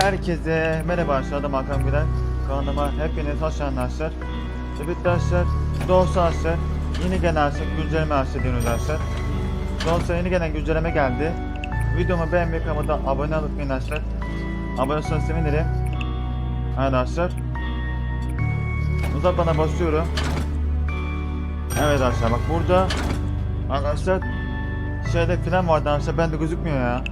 Herkese merhaba aşağıda Hakan Gülen kanalıma hepiniz hoş geldiniz arkadaşlar. Evet arkadaşlar dostlar arkadaşlar yeni gelen arkadaşlar güncelleme arkadaşlar arkadaşlar. Dostlar yeni gelen güncelleme geldi. Videomu beğenmeyi kanalıma abone olup arkadaşlar. Abone olursanız sevinirim. Arkadaşlar. Uzak bana basıyorum. Evet arkadaşlar bak burada arkadaşlar şeyde falan vardı arkadaşlar bende gözükmüyor ya.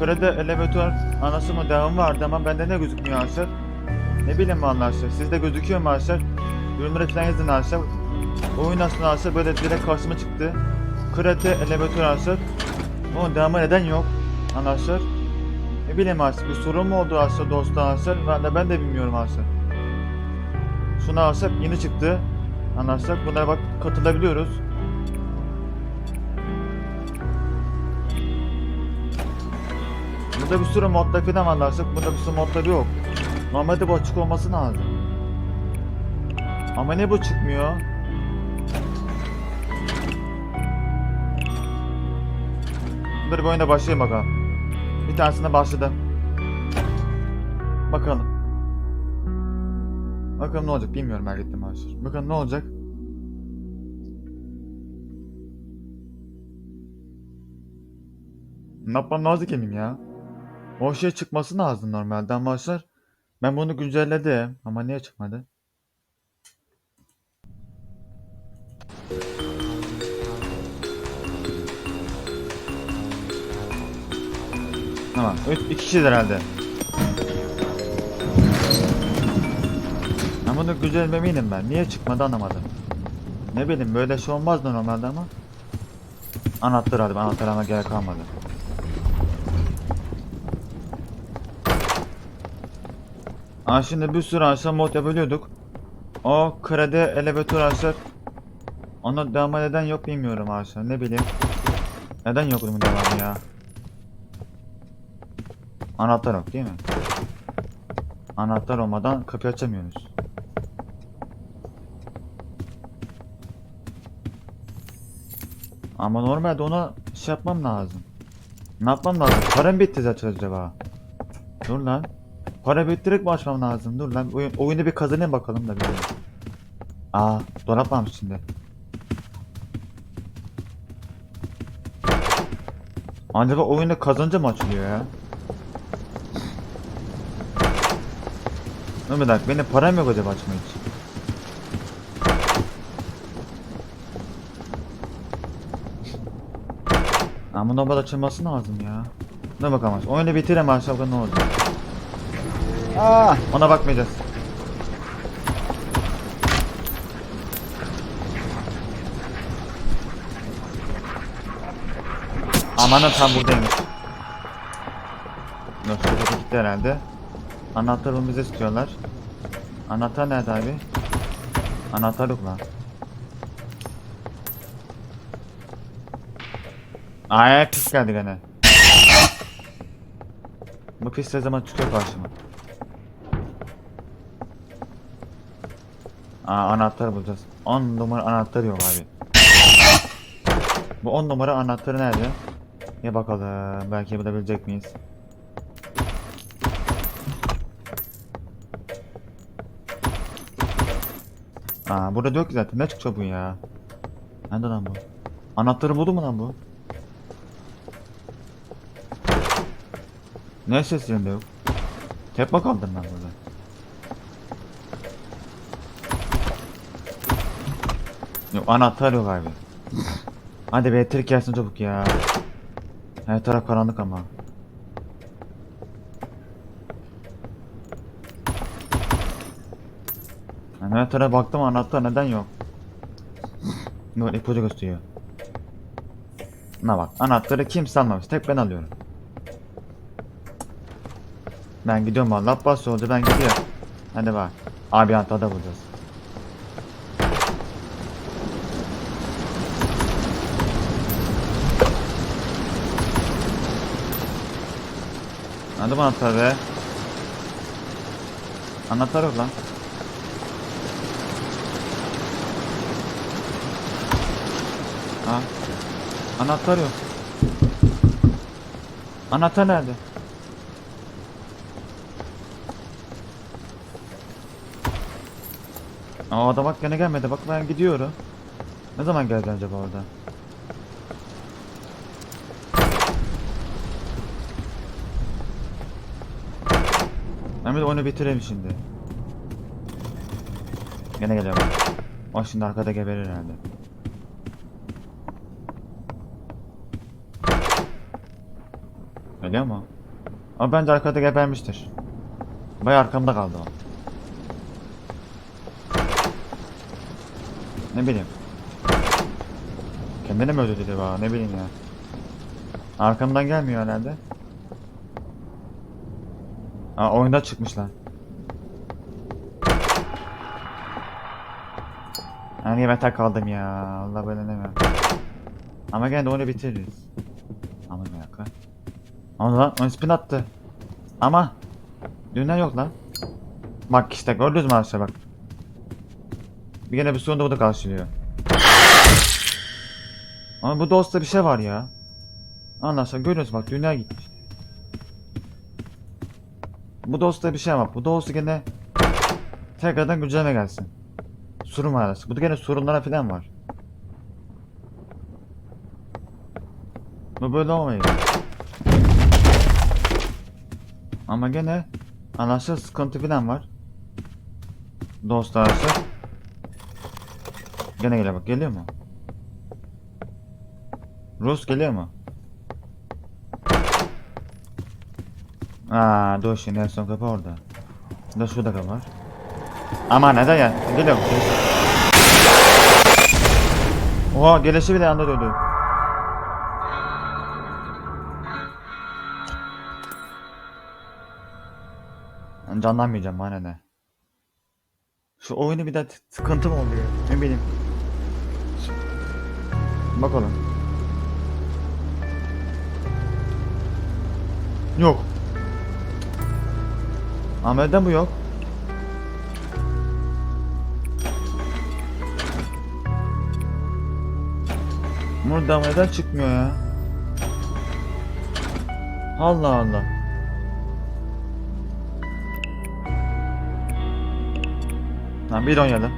Kredi elevatör anası mı devamı vardı ama bende ne gözükmüyor arkadaşlar. Ne bileyim vallahi arkadaşlar. Sizde gözüküyor mu arkadaşlar? Yorumlara falan yazın arkadaşlar. Oyun aslında arkadaşlar böyle direkt karşıma çıktı. Kredi elevatör arkadaşlar. Onun devamı neden yok? Arkadaşlar. Ne bileyim arkadaşlar bir sorun mu oldu arkadaşlar dostlar arkadaşlar. Ben de, ben de bilmiyorum arkadaşlar. Şuna arkadaşlar yeni çıktı. Arkadaşlar bunlara bak katılabiliyoruz. Burada bir sürü modda falan var arkadaşlar. Burada bir sürü modda yok. Normalde bu açık olması lazım. Ama ne bu çıkmıyor? Dur bir oyuna başlayayım bakalım. Bir tanesine başladım. Bakalım. Bakalım ne olacak bilmiyorum merak ettim arkadaşlar. Bakalım ne olacak. Ne yapmam lazım ki benim ya? O şey çıkması lazım normalde ama arkadaşlar ben bunu güncelledim ama niye çıkmadı? Tamam. Üç, iki kişidir herhalde. Ben bunu güncellememeydim ben. Niye çıkmadı anlamadım. Ne bileyim böyle şey olmazdı normalde ama. Anahtar aldım. Anahtar alma gerek kalmadı. Aa şimdi bir sürü aşağı mod yapabiliyorduk. O kredi elevatör aşağı. Ona devam neden yok bilmiyorum aşağı. Ne bileyim. Neden yok bunun devamı ya? Anahtar yok değil mi? Anahtar olmadan kapı açamıyoruz. Ama normalde ona şey yapmam lazım. Ne yapmam lazım? Param bitti zaten acaba. Dur lan. Para biriktirerek mi açmam lazım? Dur lan. Oyun, oyunu bir kazanayım bakalım da bir. Aa, dolap varmış şimdi. Acaba oyunda kazanınca mı açılıyor ya? Dur bir dakika, benim param yok acaba açmak için. Ama normal açılması lazım ya. Ne bakalım. Oyunu bitirem aşağıda ne olacak? Aa, ona bakmayacağız. Amanın tam buradaymış. Şurada gitti herhalde. Anahtarı bize istiyorlar. Anahtar nerede abi? Anahtar yok lan. Ay pis geldi gene. Bu pis ne zaman çıkıyor karşıma? Aa anahtar bulacağız. 10 numara anahtar yok abi. Bu 10 numara anahtarı nerede? Ya bakalım belki bulabilecek miyiz? Aa burada yok zaten ne çıkacak bu ya? Nerede lan bu? Anahtarı buldu mu lan bu? Ne seslerinde yok? Tek mi kaldım ben burada? Yok anahtar yok abi. Hadi be elektrik gelsin çabuk ya. Her taraf karanlık ama. Yani her tarafa baktım anahtar neden yok? Yok ipucu gösteriyor. Ne bak anahtarı kimse almamış tek ben alıyorum. Ben gidiyorum valla bas oldu ben gidiyorum. Hadi bak. Abi anahtarda bulacağız. Hadi bu anahtar be. Anahtar yok lan. Ha. Anahtar yok. Anahtar nerede? Aa da bak gene gelmedi. Bak ben gidiyorum. Ne zaman geldi acaba orada? De oyunu bitireyim şimdi. Gene geliyor bak. O şimdi arkada geberir herhalde. Geliyor mu? Ama bence arkada gebermiştir. Bay arkamda kaldı o. Ne bileyim. Kendine mi öldürdü acaba? Ne bileyim ya. Arkamdan gelmiyor herhalde. Aa oyunda çıkmışlar. Ha niye ben tek kaldım ya? Allah böyle ne Ama gene de oyunu bitiririz. Ama bir dakika. Ama lan oyun spin attı. Ama dünya yok lan. Bak işte gördünüz mü arkadaşlar bak. Bir gene bir sonunda bu da karşılıyor. Ama bu dosta bir şey var ya. Anlaşılan görüyorsunuz bak dünya gitmiş. Bu dosta bir şey var. Bu dostu gene tekrardan güncelleme gelsin. Sorun var arası. Bu da gene sorunlara falan var. Bu böyle olmuyor. Ama gene anlaşılan sıkıntı falan var. Dost arası. Gene geliyor bak geliyor mu? Rus geliyor mu? Aa dur şimdi en son kapı orada. Da şurada kapı var. Ama neden ya? Geliyor mu? Oha gelişi bile anda döndü. Canlanmayacağım bana ne. Şu oyunu bir de sıkıntı mı oluyor? Ne bileyim. Bakalım. Yok. Neden bu yok? Burada neden çıkmıyor ya? Allah Allah. Tamam bir oynayalım.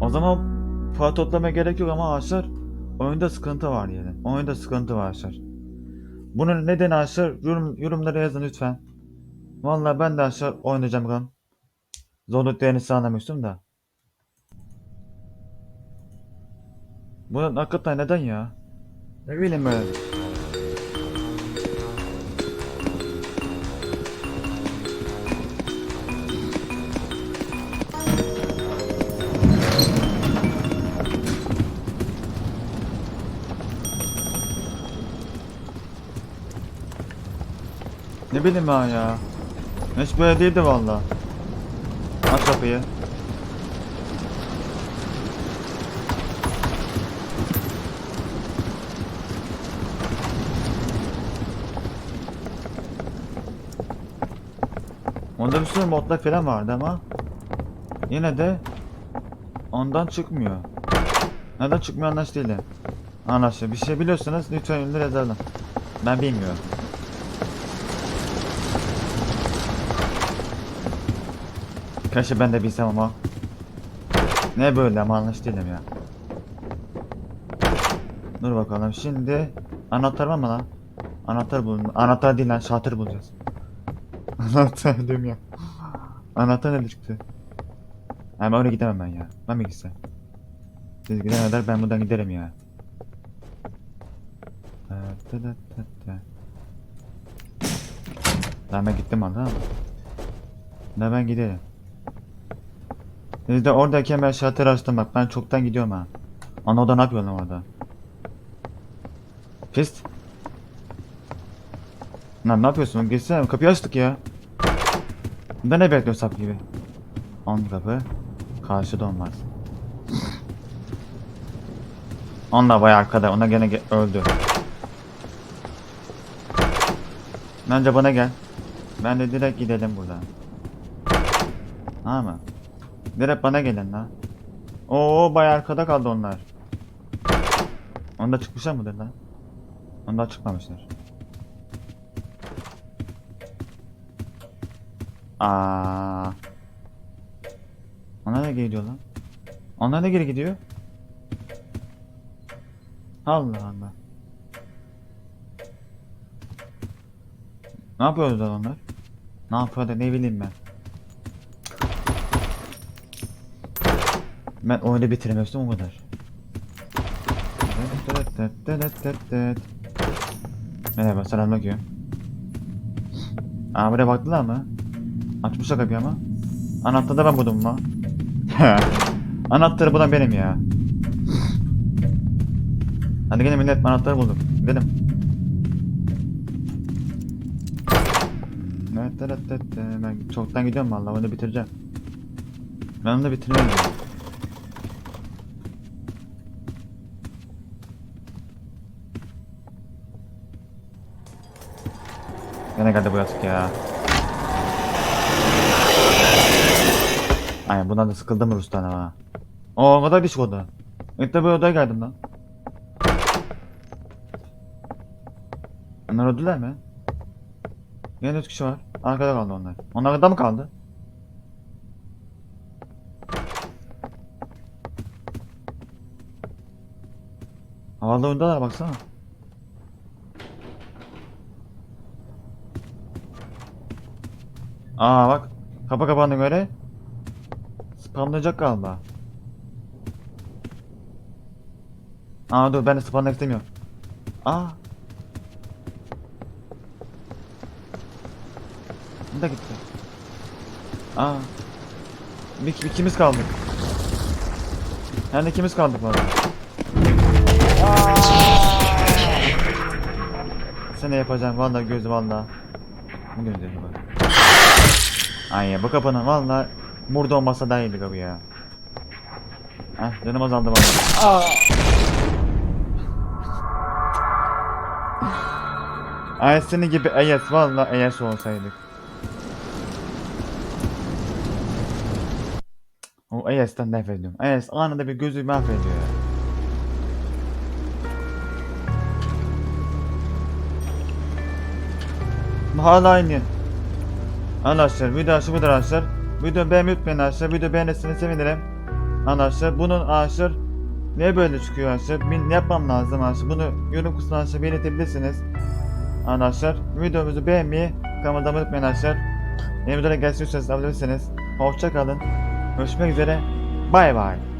O zaman puan toplamaya gerek yok ama arkadaşlar oyunda sıkıntı var yani. Oyunda sıkıntı var arkadaşlar. Bunun nedeni arkadaşlar yorum, yorumlara yazın lütfen. Vallahi ben de arkadaşlar oynayacağım kan. Zorluklarını sağlamıştım da. Bu hakikaten neden ya? Ne bileyim ben. Ne bileyim ben ya. Hiç böyle değildi valla. Aç kapıyı. Onda bir sürü modlar falan vardı ama yine de ondan çıkmıyor. Neden çıkmıyor anlaş değilim. Anlaşılıyor. Bir şey biliyorsanız lütfen yorumlara yazalım. Ben bilmiyorum. Keşke ben de bilsem ama. Ne böyle ama anlaş ya. Dur bakalım şimdi anahtar var mı lan? Anahtar bulun. Anahtar değil lan şatır bulacağız. anahtar diyorum ya. Anahtar nerede çıktı? Ama oraya gidemem ben ya. Ben mi gitsem? Siz gidene kadar ben buradan giderim ya. Tamam ben gittim anladın mı? Da ben giderim. Siz de oradayken ben şalter açtım bak ben çoktan gidiyorum ha. Ana oda ne yapıyor lan orada? Pist. Lan ne yapıyorsun? Geçsene kapıyı açtık ya. Bunda ne bekliyor sap gibi? On kapı. Karşıda olmaz. Onlar bayağı arkada. Ona gene ge- öldü. Bence bana gel. Ben de direkt gidelim buradan. Ha mı? Direkt bana gelin lan. Oo bayağı arkada kaldı onlar. Onda çıkmışlar mıdır lan? Onda çıkmamışlar. Aa. Onlar da geri gidiyor lan. Onlar da geri gidiyor. Allah Allah. Ne yapıyorlar onlar? Ne yapıyorlar ne bileyim ben. Ben oyunu bitiremezdim o kadar. Merhaba selamünaleyküm. Aa buraya baktılar mı? Açmışlar kapıyı ama. Anahtarı da ben buldum mu? Anahtarı bulan benim ya. Hadi gene millet anahtarı bulduk. Gidelim. Ben çoktan gidiyorum vallahi onu bitireceğim. Ben onu da bitireceğim. Gene geldi bu yazık ya. Aynen bundan da sıkıldım Rus'tan ama. Oo o kadar düşük oda. İlk de bir odaya geldim lan. Onlar öldüler mi? Yine 3 kişi var. Arkada kaldı onlar. Onlar da mı kaldı? Havalı oyundalar baksana. Aa bak. Kapı kapandığına göre spamlayacak galiba. Aa dur ben de spamlamak istemiyorum. Aa. Bu da gitti. Aa. Bir, ikimiz kaldık. Yani ikimiz kaldık valla. Sen ne yapacaksın valla gözü valla. Bu gözü bak. Ay ya bu kapının valla burada olmasa daha iyiydi kapı ya. Heh canım azaldı valla. Ay senin gibi EYS valla EYS olsaydık. O EYS'ten nefret ediyorum. EYS anında bir gözü mahvediyor ya. Hala aynı. Arkadaşlar video şu budur arkadaşlar. Video beğenmeyi unutmayın arkadaşlar. Video beğenirseniz sevinirim. Arkadaşlar bunun arkadaşlar niye böyle çıkıyor arkadaşlar? Ne yapmam lazım arkadaşlar? Bunu yorum kısmına arkadaşlar belirtebilirsiniz. Arkadaşlar videomuzu beğenmeyi, kanalıma abone unutmayın arkadaşlar. Yeni videolara gelsin istiyorsanız abone olursanız. Hoşça kalın. Görüşmek üzere. Bay bay.